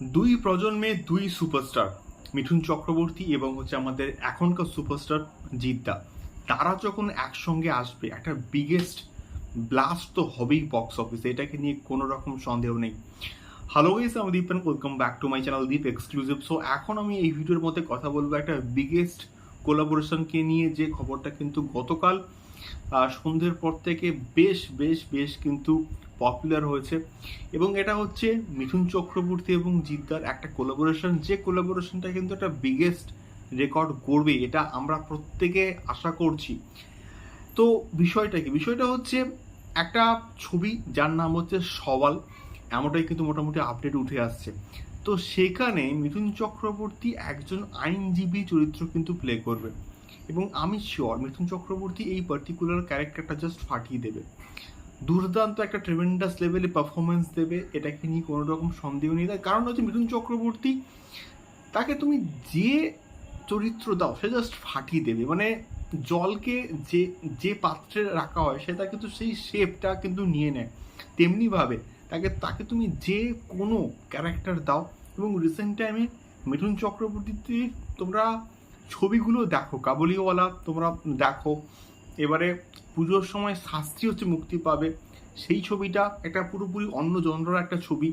দুই প্রজন্মে দুই সুপারস্টার, মিঠুন চক্রবর্তী এবং হচ্ছে আমাদের এখনকার সুপারস্টার জিদ্দা। তারা যখন একসঙ্গে আসবে, একটা বিগেস্ট ব্লাস্ট তো হবেই বক্স অফিসে এটাকে নিয়ে কোনো রকম সন্দেহ নেই। হ্যালো গাইস আমি Deep and welcome back to my channel Deep exclusive so এখন আমি এই ভিডিওর মধ্যে কথা বলব একটা বিগেস্ট কোলাবোরেশনকে নিয়ে। যে খবরটা কিন্তু গতকাল সন্ধ্যের পর থেকে বেশ বেশ বেশ কিন্তু পপুলার হয়েছে। এবং এটা হচ্ছে মিঠুন চক্রবর্তী এবং জিদ্দার একটা কোলাবোরেশন যে কোলাবোরেশনটা কিন্তু একটা বিগেস্ট রেকর্ড করবে এটা আমরা প্রত্যেকে আশা করছি। তো বিষয়টা কি? বিষয়টা হচ্ছে একটা ছবি যার নাম হচ্ছে সওয়াল। এমনটাই কিন্তু মোটামুটি আপডেট উঠে আসছে। তো সেখানে মিঠুন চক্রবর্তী একজন আইনজীবী চরিত্র কিন্তু প্লে করবে। এবং আমি শিওর মিঠুন চক্রবর্তী এই পার্টিকুলার ক্যারেক্টারটা জাস্ট ফাটিয়ে দেবে। দুর্দান্ত একটা ট্রেমেন্ডাস লেভেলে পারফরমেন্স দেবে, এটাকে নিয়ে কোনো রকম সন্দেহ নেই। তার কারণ হচ্ছে মিঠুন চক্রবর্তী, তাকে তুমি যে চরিত্র দাও, সে জাস্ট ফাটিয়ে দেবে। মানে জলকে যে যে পাত্রে রাখা হয় সেটা কিন্তু সেই শেপটা কিন্তু নিয়ে নেয়। তেমনিভাবে তাকে তাকে তুমি যে কোনো ক্যারেক্টার দাও, এবং রিসেন্ট টাইমে মিঠুন চক্রবর্তীতে তোমরা ছবিগুলো দেখো, কাবুলিওয়ালা তোমরা দেখো এবারে পুজোর সময় শাস্ত্রী হচ্ছে মুক্তি পাবে। সেই ছবিটা একটা পুরোপুরি অন্য জনরার একটা ছবি।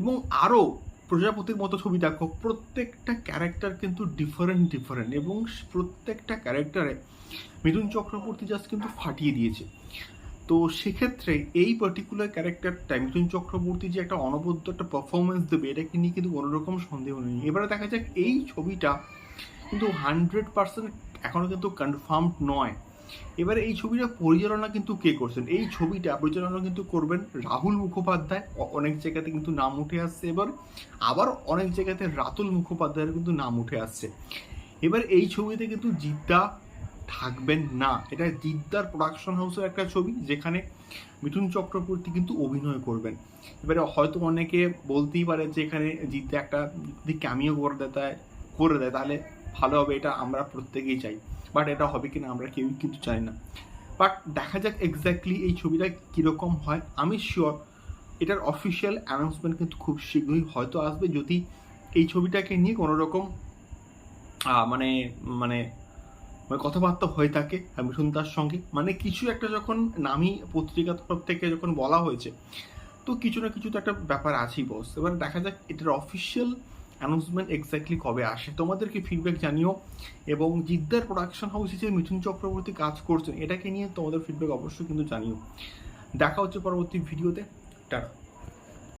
এবং আরও প্রজাপতির মতো ছবি দেখো, প্রত্যেকটা ক্যারেক্টার কিন্তু ডিফারেন্ট ডিফারেন্ট এবং প্রত্যেকটা ক্যারেক্টারে মিথুন চক্রবর্তী জাস্ট কিন্তু ফাটিয়ে দিয়েছে। তো সেক্ষেত্রে এই পার্টিকুলার ক্যারেক্টারটা মিথুন চক্রবর্তী যে একটা অনবদ্য একটা পারফরমেন্স দেবে এটাকে নিয়ে কিন্তু কোনো রকম সন্দেহ নেই। এবারে দেখা যাক এই ছবিটা কিন্তু হান্ড্রেড পার্সেন্ট এখনও কিন্তু কনফার্মড নয়। এবারে এই ছবিটা পরিচালনা কিন্তু কে করছেন? এই ছবিটা পরিচালনা কিন্তু করবেন রাহুল মুখোপাধ্যায়। অনেক জায়গাতে কিন্তু নাম উঠে আসছে এবার। আবার অনেক জায়গাতে রাতুল মুখোপাধ্যায়ের কিন্তু নাম উঠে আসছে। এবার এই ছবিতে কিন্তু জিদ্দা থাকবেন না। এটা জিদ্দার প্রোডাকশন হাউসের একটা ছবি যেখানে মিঠুন চক্রবর্তী কিন্তু অভিনয় করবেন। এবারে হয়তো অনেকে বলতেই পারে যে এখানে জিদ্দা একটা যদি ক্যামিও করে দেয় করে দেয়, তাহলে ভালো হবে, এটা আমরা প্রত্যেকেই চাই। বাট এটা হবে কিনা আমরা কেউই কিন্তু চাই না। বাট দেখা যাক এক্স্যাক্টলি এই ছবিটা কীরকম হয়। আমি শিওর এটার অফিসিয়াল অ্যানাউন্সমেন্ট কিন্তু খুব শীঘ্রই হয়তো আসবে। যদি এই ছবিটাকে নিয়ে কোনো রকম মানে মানে মানে কথাবার্তা হয়ে থাকে মিঠুন তার সঙ্গে। মানে কিছু একটা যখন নামি পত্রিকা তরফ থেকে যখন বলা হয়েছে, তো কিছু না কিছু তো একটা ব্যাপার আছেই বস এবার দেখা যাক এটার অফিসিয়াল অ্যানাউন্সমেন্ট এক্স্যাক্টলি কবে আসে? তোমাদেরকে ফিডব্যাক জানিও। এবং জিদ্দার প্রোডাকশন হাউস হিসেবে মিঠুন চক্রবর্তী কাজ করছেন, এটাকে নিয়ে তোমাদের ফিডব্যাক অবশ্যই কিন্তু জানিও। দেখা হচ্ছে পরবর্তী ভিডিওতে টাটা।